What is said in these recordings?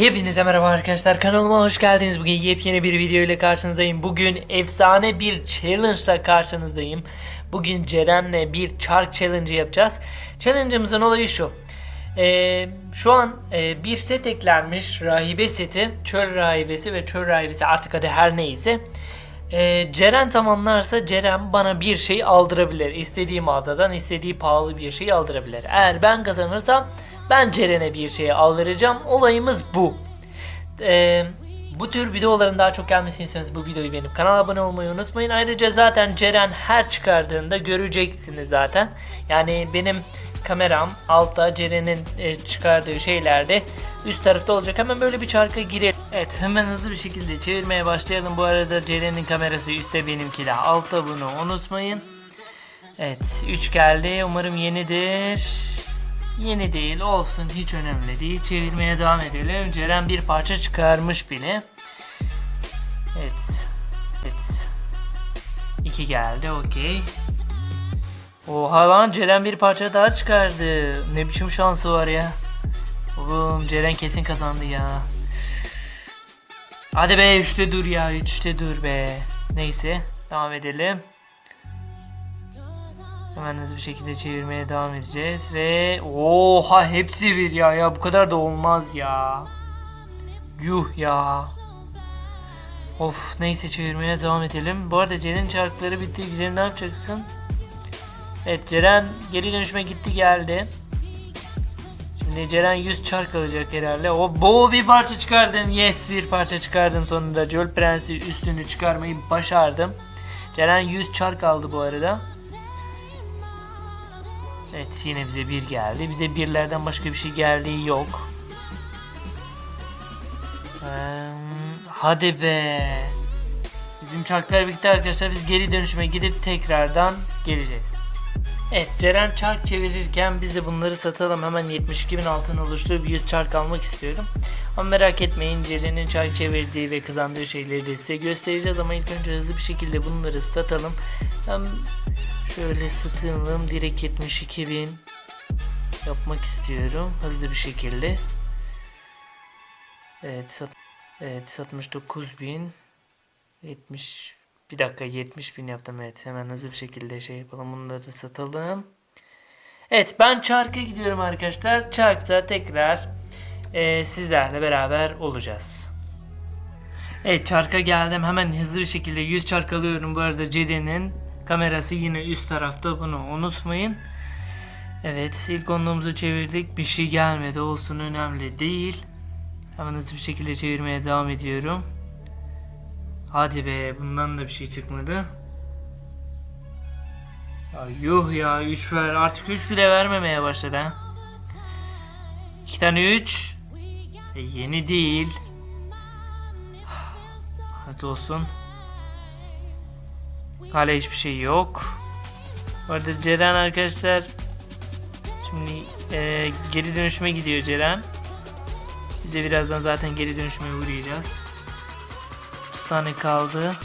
Hepinize merhaba arkadaşlar kanalıma hoş geldiniz. Bugün yepyeni bir video ile karşınızdayım. Bugün efsane bir challenge ile karşınızdayım. Bugün Ceren'le bir çark challenge yapacağız. Challenge'ımızın olayı şu. Ee, şu an e, bir set eklenmiş rahibe seti. Çöl rahibesi ve çöl rahibesi artık adı her neyse. Ee, Ceren tamamlarsa Ceren bana bir şey aldırabilir. İstediği mağazadan istediği pahalı bir şey aldırabilir. Eğer ben kazanırsam ben Ceren'e bir şey aldıracağım. Olayımız bu. Ee, bu tür videoların daha çok gelmesini istiyorsanız bu videoyu beğenip kanala abone olmayı unutmayın. Ayrıca zaten Ceren her çıkardığında göreceksiniz zaten. Yani benim kameram altta Ceren'in e, çıkardığı şeylerde üst tarafta olacak. Hemen böyle bir çarka girelim. Evet hemen hızlı bir şekilde çevirmeye başlayalım. Bu arada Ceren'in kamerası üstte benimki de altta bunu unutmayın. Evet 3 geldi. Umarım yenidir. Yeni değil olsun hiç önemli değil. Çevirmeye devam edelim. Ceren bir parça çıkarmış bile. Evet. Evet. 2 geldi okey. Oha lan Ceren bir parça daha çıkardı. Ne biçim şansı var ya. Oğlum Ceren kesin kazandı ya. Hadi be 3'te dur ya 3'te dur be. Neyse devam edelim. Hemen hızlı bir şekilde çevirmeye devam edeceğiz ve oha hepsi bir ya ya bu kadar da olmaz ya. Yuh ya. Of neyse çevirmeye devam edelim. Bu arada Ceren'in çarkları bitti. Güzel ne yapacaksın? Evet Ceren geri dönüşme gitti geldi. Şimdi Ceren 100 çark alacak herhalde. O bo bir parça çıkardım. Yes bir parça çıkardım sonunda. Göl Prensi üstünü çıkarmayı başardım. Ceren 100 çark aldı bu arada. Evet yine bize bir geldi. Bize birlerden başka bir şey geldiği yok. Ee, hadi be. Bizim çarklar bitti arkadaşlar. Biz geri dönüşüme gidip tekrardan geleceğiz. Evet Ceren çark çevirirken biz de bunları satalım. Hemen 72 bin altın oluşturup 100 çark almak istiyorum. Ama merak etmeyin Ceren'in çark çevirdiği ve kazandığı şeyleri de size göstereceğiz. Ama ilk önce hızlı bir şekilde bunları satalım. Ben şöyle satalım. Direkt 72 bin yapmak istiyorum. Hızlı bir şekilde. Evet, sat evet 69 bin 70 bir dakika 70 bin yaptım evet hemen hızlı bir şekilde şey yapalım bunları satalım. Evet ben çarka gidiyorum arkadaşlar. Çarkta tekrar e, sizlerle beraber olacağız. Evet çarka geldim hemen hızlı bir şekilde 100 çark alıyorum. Bu arada Ceren'in kamerası yine üst tarafta bunu unutmayın. Evet ilk onluğumuzu çevirdik bir şey gelmedi olsun önemli değil. Hemen hızlı bir şekilde çevirmeye devam ediyorum. Hadi be bundan da bir şey çıkmadı. Ya yuh ya 3 ver artık 3 bile vermemeye başladı ha. 2 tane 3. E, yeni değil. Hadi olsun. Hala hiçbir şey yok. Bu arada Ceren arkadaşlar şimdi e, geri dönüşüme gidiyor Ceren. Biz de birazdan zaten geri dönüşmeye uğrayacağız. 30 tane kaldı.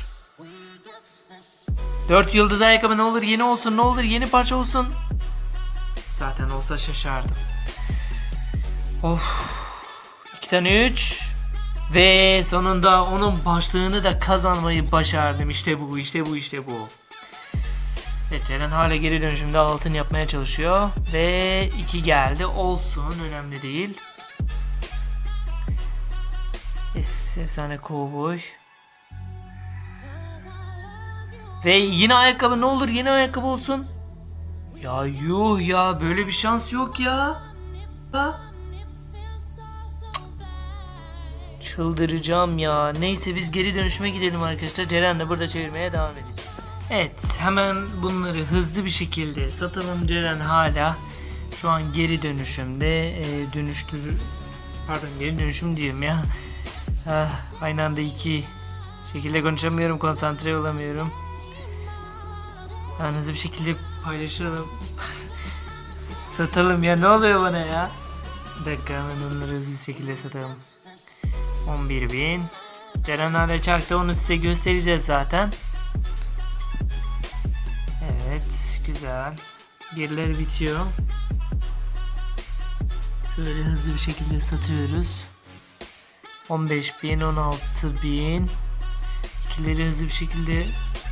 4 yıldız ayakkabı ne olur yeni olsun ne olur yeni parça olsun. Zaten olsa şaşardım. Of. 2 tane 3. Ve sonunda onun başlığını da kazanmayı başardım. İşte bu işte bu işte bu. Evet Ceren hala geri dönüşümde altın yapmaya çalışıyor. Ve 2 geldi. Olsun önemli değil. Eski efsane kovboy. Ve yine ayakkabı ne olur yine ayakkabı olsun. Ya yuh ya böyle bir şans yok ya. Ha? Çıldıracağım ya. Neyse biz geri dönüşüme gidelim arkadaşlar. Ceren de burada çevirmeye devam edecek. Evet hemen bunları hızlı bir şekilde satalım. Ceren hala şu an geri dönüşümde e, dönüştür pardon geri dönüşüm diyeyim ya. Ah, aynı anda iki şekilde konuşamıyorum, konsantre olamıyorum. Yani hızlı bir şekilde paylaşalım. Satalım ya ne oluyor bana ya? Bir dakika hemen onları hızlı bir şekilde satalım. 11 bin. Ceren hala çaktı onu size göstereceğiz zaten. Evet güzel. Birileri bitiyor. Şöyle hızlı bir şekilde satıyoruz. 15 bin, 16 bin. İkileri hızlı bir şekilde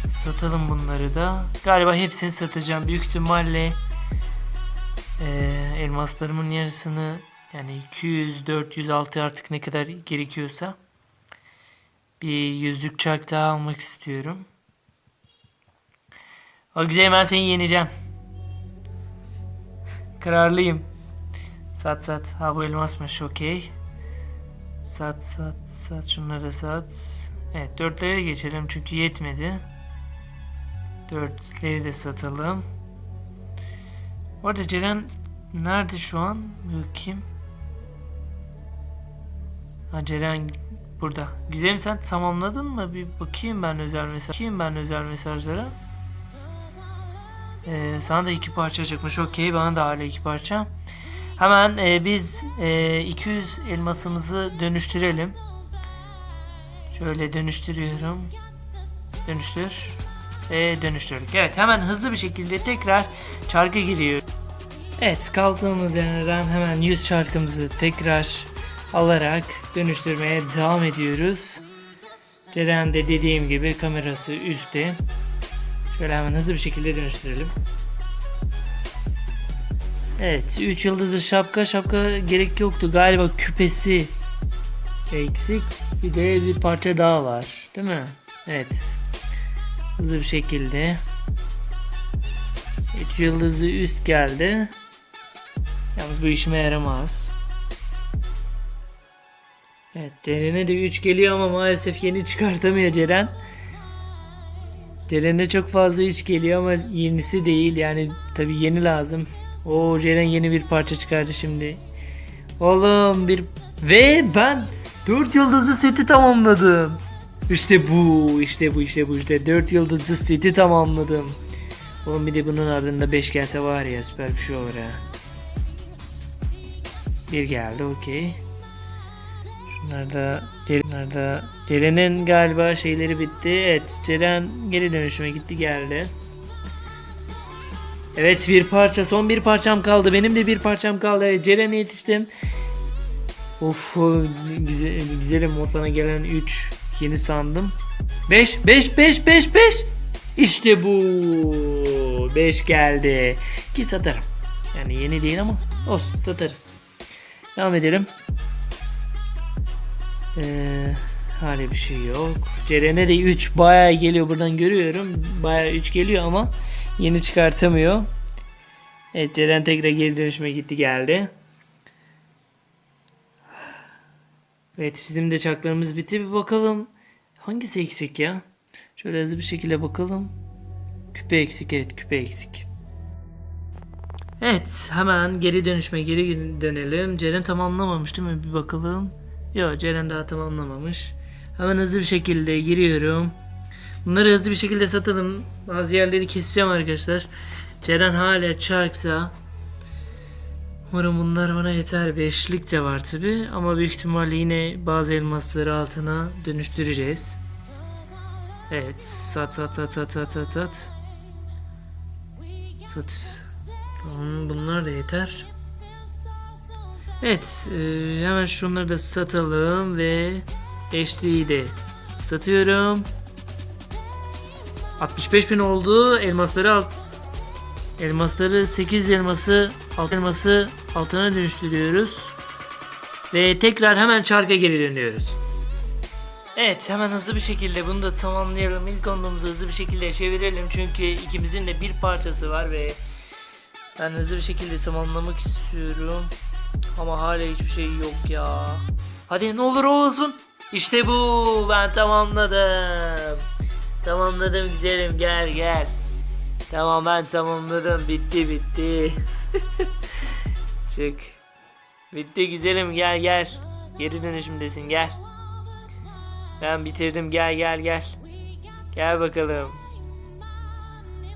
satalım bunları da. Galiba hepsini satacağım. Büyük ihtimalle eee, elmaslarımın yarısını yani 200, 400, 6 artık ne kadar gerekiyorsa bir yüzlük çark daha almak istiyorum. O güzel ben seni yeneceğim. Kararlıyım. Sat sat. Ha bu elmasmış okey. Sat sat sat şunları da sat. Evet dörtlere geçelim çünkü yetmedi. Dörtleri de satalım. Bu arada Ceren nerede şu an? Bakayım. Ha Ceren burada. Güzelim sen tamamladın mı? Bir bakayım ben özel mesaj. Bakayım ben özel mesajlara. Ee, sana da iki parça çıkmış. Okey bana da hala iki parça. Hemen e, biz e, 200 elmasımızı dönüştürelim. Şöyle dönüştürüyorum. Dönüştür. Ve dönüştürdük. Evet hemen hızlı bir şekilde tekrar çarka giriyor. Evet kaldığımız yerden hemen 100 çarkımızı tekrar alarak dönüştürmeye devam ediyoruz. Ceren de dediğim gibi kamerası üstte. Şöyle hemen hızlı bir şekilde dönüştürelim. Evet 3 yıldızlı şapka şapka gerek yoktu galiba küpesi eksik. Bir de bir parça daha var değil mi? Evet. Hızlı bir şekilde. 3 yıldızlı üst geldi. Yalnız bu işime yaramaz. Evet Ceren'e de 3 geliyor ama maalesef yeni çıkartamıyor Ceren. Ceren'e çok fazla 3 geliyor ama yenisi değil. Yani tabi yeni lazım. O Ceren yeni bir parça çıkardı şimdi. Oğlum bir ve ben 4 yıldızlı seti tamamladım. İşte bu, işte bu, işte bu, işte 4 yıldızlı seti tamamladım. Oğlum bir de bunun ardında 5 gelse var ya süper bir şey olur ha. Bir geldi okey. Şunlar da Ceren'ler Ceren'in galiba şeyleri bitti. Evet Ceren geri dönüşüme gitti geldi. Evet bir parça son bir parçam kaldı. Benim de bir parçam kaldı. Evet, Ceren'e yetiştim. Of güzel, güzelim o sana gelen 3 yeni sandım. 5 5 5 5 5 İşte bu 5 geldi. Ki satarım. Yani yeni değil ama olsun satarız. Devam edelim. Ee, hala bir şey yok. Ceren'e de 3 bayağı geliyor buradan görüyorum. Bayağı 3 geliyor ama Yeni çıkartamıyor. Evet Ceren tekrar geri dönüşüme gitti geldi. Evet bizim de çaklarımız bitti. Bir bakalım. Hangisi eksik ya? Şöyle hızlı bir şekilde bakalım. Küpe eksik evet küpe eksik. Evet hemen geri dönüşme geri dönelim. Ceren tamamlamamış değil mi? Bir bakalım. Yok Ceren daha tamamlamamış. Hemen hızlı bir şekilde giriyorum. Bunları hızlı bir şekilde satalım. Bazı yerleri keseceğim arkadaşlar. Ceren hala çarkta. Umarım bunlar bana yeter. Beşlik de var tabi. Ama büyük ihtimalle yine bazı elmasları altına dönüştüreceğiz. Evet. Sat sat sat sat sat sat sat. Sat. Tamam bunlar da yeter. Evet. E, hemen şunları da satalım ve HD'yi de satıyorum. 65 bin oldu. Elmasları alt elmasları 8 elması alt elması altına dönüştürüyoruz. Ve tekrar hemen çarka geri dönüyoruz. Evet hemen hızlı bir şekilde bunu da tamamlayalım. İlk onluğumuzu hızlı bir şekilde çevirelim. Çünkü ikimizin de bir parçası var ve ben hızlı bir şekilde tamamlamak istiyorum. Ama hala hiçbir şey yok ya. Hadi ne olur olsun. İşte bu ben tamamladım. Tamamladım güzelim gel gel. Tamam ben tamamladım bitti bitti. Çık. Bitti güzelim gel gel. Geri dönüşümdesin gel. Ben bitirdim gel gel gel. Gel bakalım.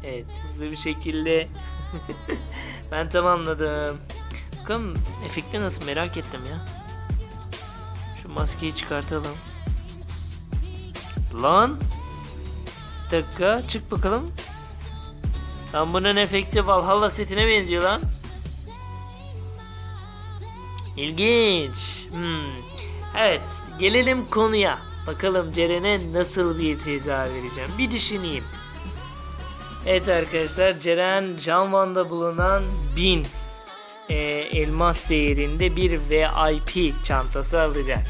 Evet hızlı bir şekilde. ben tamamladım. Bakalım efekti nasıl merak ettim ya. Şu maskeyi çıkartalım. Lan. Bir dakika çık bakalım. Lan bunun efekti Valhalla setine benziyor lan. İlginç. Hmm. Evet, gelelim konuya. Bakalım Ceren'e nasıl bir ceza vereceğim. Bir düşüneyim. Evet arkadaşlar, Ceren Canvan'da bulunan 1000 e, elmas değerinde bir VIP çantası alacak.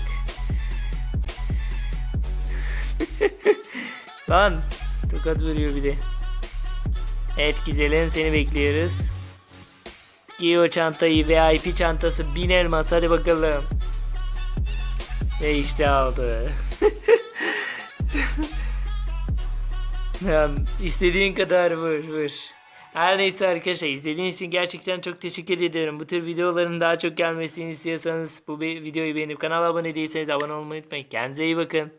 Lan, tokat vuruyor bir de. Evet güzelim seni bekliyoruz. Giy o çantayı VIP çantası 1000 elmas hadi bakalım. Ve işte aldı. İstediğin kadar vur vur. Her neyse arkadaşlar izlediğiniz için gerçekten çok teşekkür ederim. Bu tür videoların daha çok gelmesini istiyorsanız bu videoyu beğenip kanala abone değilseniz abone olmayı unutmayın. Kendinize iyi bakın.